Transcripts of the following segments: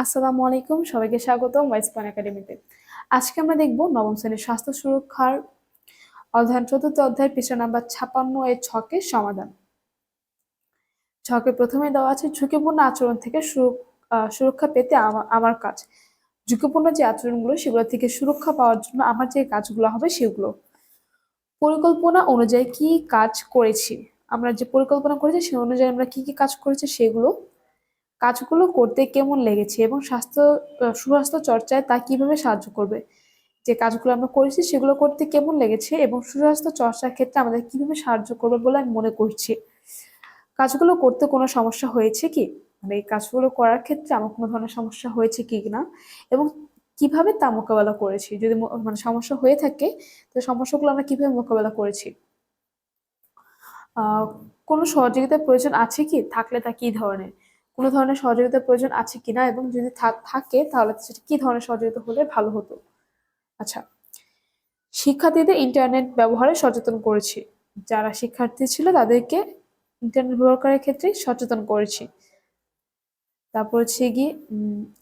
আসসালামু আলাইকুম, সবাইকে স্বাগত ওয়াইসপান একাডেমিতে আজকে আমরা দেখব নবম শ্রেণির স্বাস্থ্য সুরক্ষার অধ্যায়ন চতুর্থ অধ্যায় পৃষ্ঠা নাম্বার ছাপান্ন এর ছকের সমাধান। ছকে প্রথমে দেওয়া আছে, ঝুঁকিপূর্ণ আচরণ থেকে সুরক্ষা পেতে আমা- আমার কাজ। ঝুঁকিপূর্ণ যে আচরণগুলো, সেগুলো থেকে সুরক্ষা পাওয়ার জন্য আমার যে কাজগুলো হবে, সেগুলো। পরিকল্পনা অনুযায়ী কি কাজ করেছি? আমরা যে পরিকল্পনা করেছি সে অনুযায়ী আমরা কি কি কাজ করেছি, সেগুলো কাজগুলো করতে কেমন লেগেছে এবং স্বাস্থ্য সুস্বাস্থ্য চর্চায় তা কীভাবে সাহায্য করবে? যে কাজগুলো আমরা করেছি সেগুলো করতে কেমন লেগেছে এবং সুস্বাস্থ্য চর্চার ক্ষেত্রে আমাদের কীভাবে সাহায্য করবে বলে আমি মনে করছি। কাজগুলো করতে কোনো সমস্যা হয়েছে কি? মানে এই কাজগুলো করার ক্ষেত্রে আমার কোনো ধরনের সমস্যা হয়েছে কি না এবং কীভাবে তা মোকাবেলা করেছি? যদি মানে সমস্যা হয়ে থাকে, তো সমস্যাগুলো আমরা কীভাবে মোকাবেলা করেছি? কোনো সহযোগিতার প্রয়োজন আছে কি? থাকলে তা কি ধরনের? কোনো ধরনের সহযোগিতার প্রয়োজন আছে কিনা এবং যদি থাকে, তাহলে সেটা কি ধরনের সহযোগিতা হলে ভালো হতো? আচ্ছা শিক্ষার্থীদের ইন্টারনেট ব্যবহারে সচেতন করেছি। যারা শিক্ষার্থী ছিল তাদেরকে ইন্টারনেট ব্যবহার করার ক্ষেত্রে সচেতন করেছি। তারপর হচ্ছে গিয়ে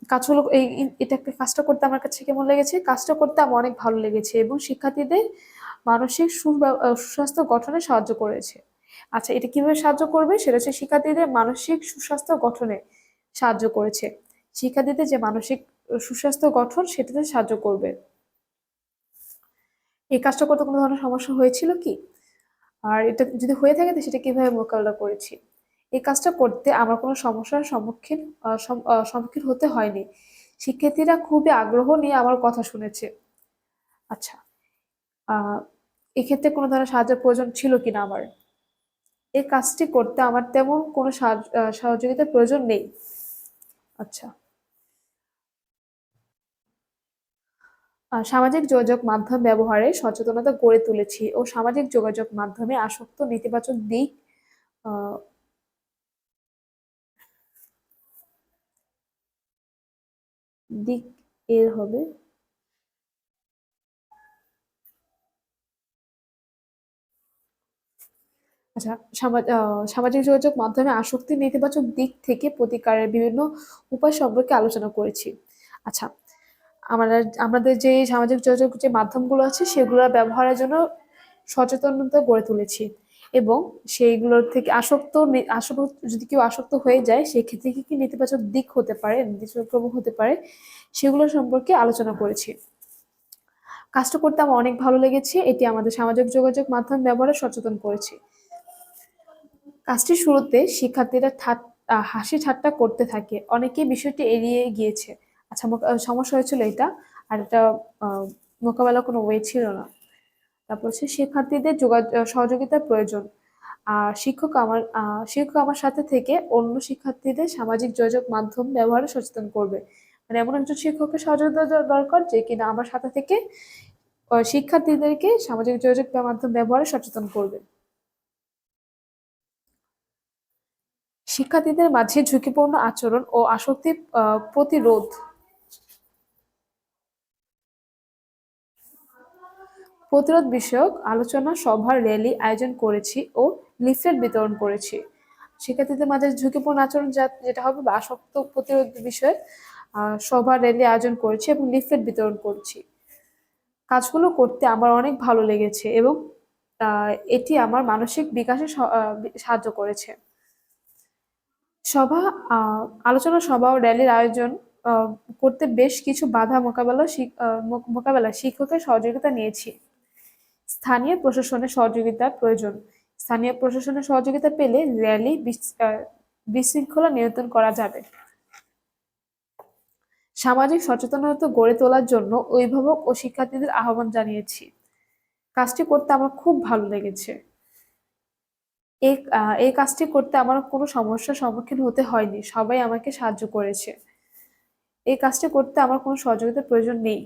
কাজগুলো, এই, এই- এটা একটা কাজটা করতে আমার কাছে কেমন লেগেছে? কাজটা করতে আমার অনেক ভালো লেগেছে এবং শিক্ষার্থীদের মানসিক সুস্বাস্থ্য গঠনে সাহায্য করেছে। আচ্ছা এটা কীভাবে সাহায্য করবে? সেটা হচ্ছে শিক্ষার্থীদের মানসিক সুস্বাস্থ্য গঠনে সাহায্য করেছে। শিক্ষার্থীদের যে মানসিক সুস্বাস্থ্য গঠন, সেটাতে সাহায্য করবে। এই কাজটা করতে কোনো ধরনের সমস্যা হয়েছিল কি? আর এটা যদি হয়ে থাকে, তো সেটা কীভাবে মোকাবেলা করেছি? এই কাজটা করতে আমার কোনো সমস্যার সম্মুখীন সম্মুখীন হতে হয়নি। শিক্ষার্থীরা খুবই আগ্রহ নিয়ে আমার কথা শুনেছে। আচ্ছা আহ, এক্ষেত্রে কোনো ধরনের সাহায্যের প্রয়োজন ছিল কিনা আমার? এই কাজটি করতে আমার তেমন কোনো সহযোগিতার প্রয়োজন নেই। আচ্ছা। সামাজিক যোগাযোগ মাধ্যম ব্যবহারে সচেতনতা গড়ে তুলেছি ও সামাজিক যোগাযোগ মাধ্যমে আসক্ত নেতিবাচক দিক দিক এর হবে আচ্ছা সামা- সামাজিক যোগাযোগ মাধ্যমে আসক্তির নেতিবাচক দিক থেকে প্রতিকারের বিভিন্ন উপায় সম্পর্কে আলোচনা করেছি। আচ্ছা আমরা, আমাদের যে সামাজিক যোগাযোগ যে মাধ্যমগুলো আছে সেগুলো ব্যবহারের জন্য সচেতনতা গড়ে তুলেছি এবং সেইগুলোর থেকে আসক্ত আসক্ত, যদি কেউ আসক্ত হয়ে যায় সেক্ষেত্রে কি কি নেতিবাচক দিক হতে পারে, নেতিবাচক প্রভাব হতে পারে সেগুলো সম্পর্কে আলোচনা করেছি। কাজটা করতে আমার অনেক ভালো লেগেছে, এটি আমাদের সামাজিক যোগাযোগ মাধ্যম ব্যবহারে সচেতন করেছে। কাজটির শুরুতে শিক্ষার্থীরা হাসি ঠাট্টা করতে থাকে। অনেকেই বিষয়টি এড়িয়ে গিয়েছে। আচ্ছা সমস্যা হয়েছিল এটা? আর এটা মোকাবেলা কোনো ওয়ে ছিল না। তারপর হচ্ছে শিক্ষার্থীদের যোগাযোগ সহযোগিতার প্রয়োজন। আর শিক্ষক আমার শিক্ষক আমার সাথে থেকে অন্য শিক্ষার্থীদের সামাজিক যোগাযোগ মাধ্যম ব্যবহারে সচেতন করবে। মানে এমন একজন শিক্ষকের সহযোগিতা দরকার যে কিনা আমার সাথে থেকে শিক্ষার্থীদেরকে সামাজিক যোগাযোগ মাধ্যম ব্যবহারে সচেতন করবে। শিক্ষার্থীদের মাঝে ঝুঁকিপূর্ণ আচরণ ও আসক্তি প্রতিরোধ। প্রতিরোধ বিষয়ক আলোচনা সভা র্যালি আয়োজন করেছি ও লিফলেট বিতরণ করেছি। শিক্ষার্থীদের মাঝে ঝুঁকিপূর্ণ আচরণ যা- যেটা হবে বা আসক্ত প্রতিরোধ বিষয়ে আহ, সভা র্যালি আয়োজন করেছি এবং লিফলেট বিতরণ করছি। কাজগুলো করতে আমার অনেক ভালো লেগেছে এবং এটি আমার মানসিক বিকাশে সাহায্য করেছে। সভা আলোচনা সভা ও র্যালির আয়োজন করতে বেশ কিছু বাধা মোকাবেলা মোকাবেলা শিক্ষকের সহযোগিতা নিয়েছি। স্থানীয় প্রশাসনের সহযোগিতা প্রয়োজন। স্থানীয় প্রশাসনের সহযোগিতা পেলে র্যালি বিশৃঙ্খলা নিয়ন্ত্রণ করা যাবে। সামাজিক সচেতনতা গড়ে তোলার জন্য অভিভাবক ও শিক্ষার্থীদের আহ্বান জানিয়েছি। কাজটি করতে আমার খুব ভালো লেগেছে। এই এই কাজটি করতে আমার কোনো সমস্যার সম্মুখীন হতে হয়নি। সবাই আমাকে সাহায্য করেছে। এই কাজটি করতে আমার কোনো সহযোগিতার প্রয়োজন নেই।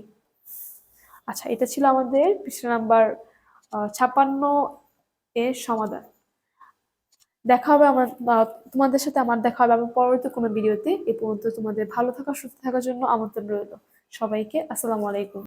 আচ্ছা এটা ছিল আমাদের পৃষ্ঠা নাম্বার ছাপান্ন এর সমাধান। দেখা হবে আমার তোমাদের সাথে আমার দেখা হবে আমার পরবর্তী কোনো ভিডিওতে। এ পর্যন্ত তোমাদের ভালো থাকা, সুস্থ থাকার জন্য আমন্ত্রণ রইল। সবাইকে আসসালামু আলাইকুম।